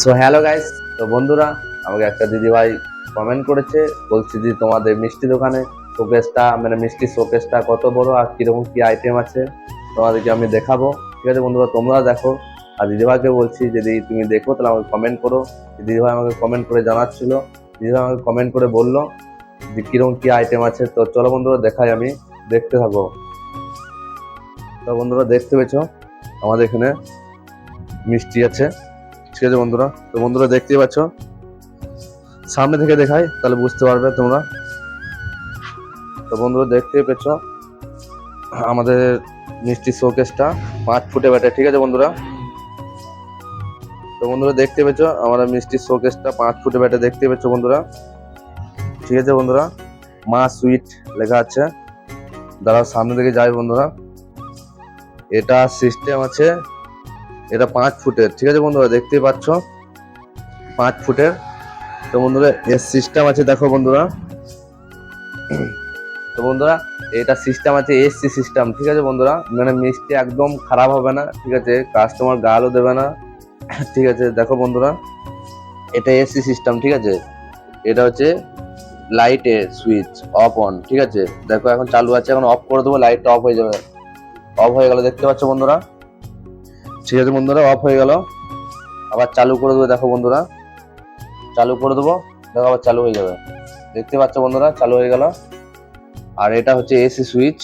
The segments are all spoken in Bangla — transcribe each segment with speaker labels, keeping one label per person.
Speaker 1: সো হ্যালো গাইস তো বন্ধুরা, আমাকে একটা দিদিভাই কমেন্ট করেছে। বলছি যে, তোমাদের মিষ্টি দোকানে শোকেসটা মানে মিষ্টি শোকেসটা কত বড় আর কীরকম কি আইটেম আছে? তোমাদেরকে আমি দেখাবো। ঠিক আছে বন্ধুরা, তোমরা দেখো। আর দিদিভাইকে বলছি, যদি তুমি দেখো, তাহলে আমাকে কমেন্ট করো। দিদিভাই আমাকে কমেন্ট করে জানাচ্ছিল। দিদিভাই আমাকে কমেন্ট করে বলল যে, কীরকম কি আইটেম আছে? তো চলো বন্ধুরা, দেখাই আমি। দেখতে থাকো। তো বন্ধুরা, দেখতে পেয়েছ? আমাদের এখানে মিষ্টি আছে। ঠিক আছে বন্ধুরা? তো বন্ধুরা দেখতেই পাচ্ছ? সামনে থেকে দেখাই, তাহলে বুঝতে পারবে তোমরা। তো বন্ধুরা দেখতেই পেয়েছ, আমাদের মিষ্টি শোকেসটা পাঁচ ফুটে ব্যাটে ঠিক আছে বন্ধুরা? তো বন্ধুরা দেখতে পেয়েছ, আমরা মিষ্টি শোকেসটা পাঁচ ফুটে ব্যাটে দেখতে পেয়েছ বন্ধুরা। ঠিক আছে বন্ধুরা? মা সুইট লেখা আছে। দাঁড়াও, সামনে থেকে যাই বন্ধুরা। এটা সিস্টেম আছে এটা পাঁচ ফুটের, ঠিক আছে বন্ধুরা, দেখতেই পাচ্ছ? পাঁচ ফুটের। তো বন্ধুরা, এর সিস্টেম আছে, দেখো বন্ধুরা। তো বন্ধুরা, এটা সিস্টেম আছে এসসি সিস্টেম ঠিক আছে বন্ধুরা? মানে মিষ্টি একদম খারাপ হবে না, ঠিক আছে? কাস্টমার গালও দেবে না, ঠিক আছে? দেখো বন্ধুরা, এটা এসসি সিস্টেম ঠিক আছে? এটা হচ্ছে লাইটে সুইচ অফ অন ঠিক আছে? দেখো এখন চালু আছে, এখন অফ করে দেবো লাইটটা অফ হয়ে যাবে। অফ হয়ে গেল দেখতে পাচ্ছ বন্ধুরা? ঠিক আছে বন্ধুরা অফ হয়ে গেল। আবার চালু করে দেবো, দেখো বন্ধুরা। চালু করে দেবো, দেখো আবার চালু হয়ে যাবে। দেখতে পাচ্ছ বন্ধুরা, চালু হয়ে গেল। আর এটা হচ্ছে এসি সুইচ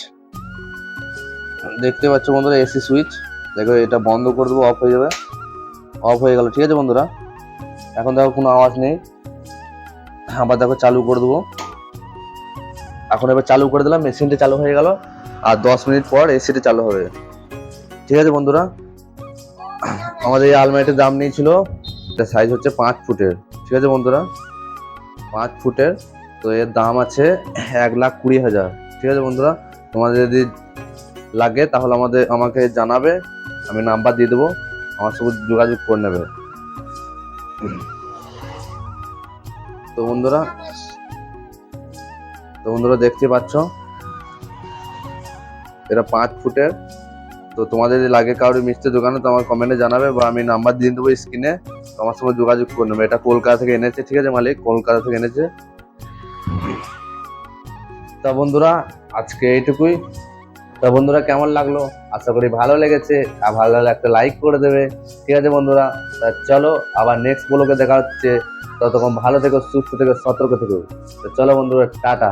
Speaker 1: দেখতে পাচ্ছ বন্ধুরা এসি সুইচ দেখো, এটা বন্ধ করে দেবো অফ হয়ে যাবে। অফ হয়ে গেল, ঠিক আছে বন্ধুরা? এখন দেখো, কোনো আওয়াজ নেই। আবার দেখো, চালু করে দেবো। এখন এবার চালু করে দিলাম মেশিনটা চালু হয়ে গেল। আর দশ মিনিট পর এসিটা চালু হবে। ঠিক আছে বন্ধুরা? আমাদের এই আলমারিটার দাম নিয়েছিল, এটা সাইজ হচ্ছে পাঁচ ফুটের। ঠিক আছে বন্ধুরা? পাঁচ ফুটের, তো এর দাম আছে এক লাখ কুড়ি হাজার। ঠিক আছে বন্ধুরা? তোমাদের যদি লাগে তাহলে আমাদের, আমাকে জানাবে, আমি নাম্বার দিয়ে দেবো, আমার সঙ্গে যোগাযোগ করে নেবে। তো বন্ধুরা তো বন্ধুরা দেখতে পাচ্ছ, এটা পাঁচ ফুটের। তো তোমাদের যদি লাগে কারোর মিষ্টির দোকানে তো আমার কমেন্টে জানাবে বা আমি নাম্বার দিয়ে দেবো স্ক্রিনে তোমার সঙ্গে যোগাযোগ করে নেবে। এটা কলকাতা থেকে এনেছে, ঠিক আছে মালিক? কলকাতা থেকে এনেছে। তা বন্ধুরা, আজকে এইটুকুই। তা বন্ধুরা, কেমন লাগল? আশা করি ভালো লেগেছে। আর ভালো লাগলে একটা লাইক করে দেবে। ঠিক আছে বন্ধুরা? তা চলো, আবার নেক্সট ব্লগে দেখা হচ্ছে। ততক্ষণ ভালো থেকো, সুস্থ থেকো, সতর্ক থেকো। তো চলো বন্ধুরা, টাটা।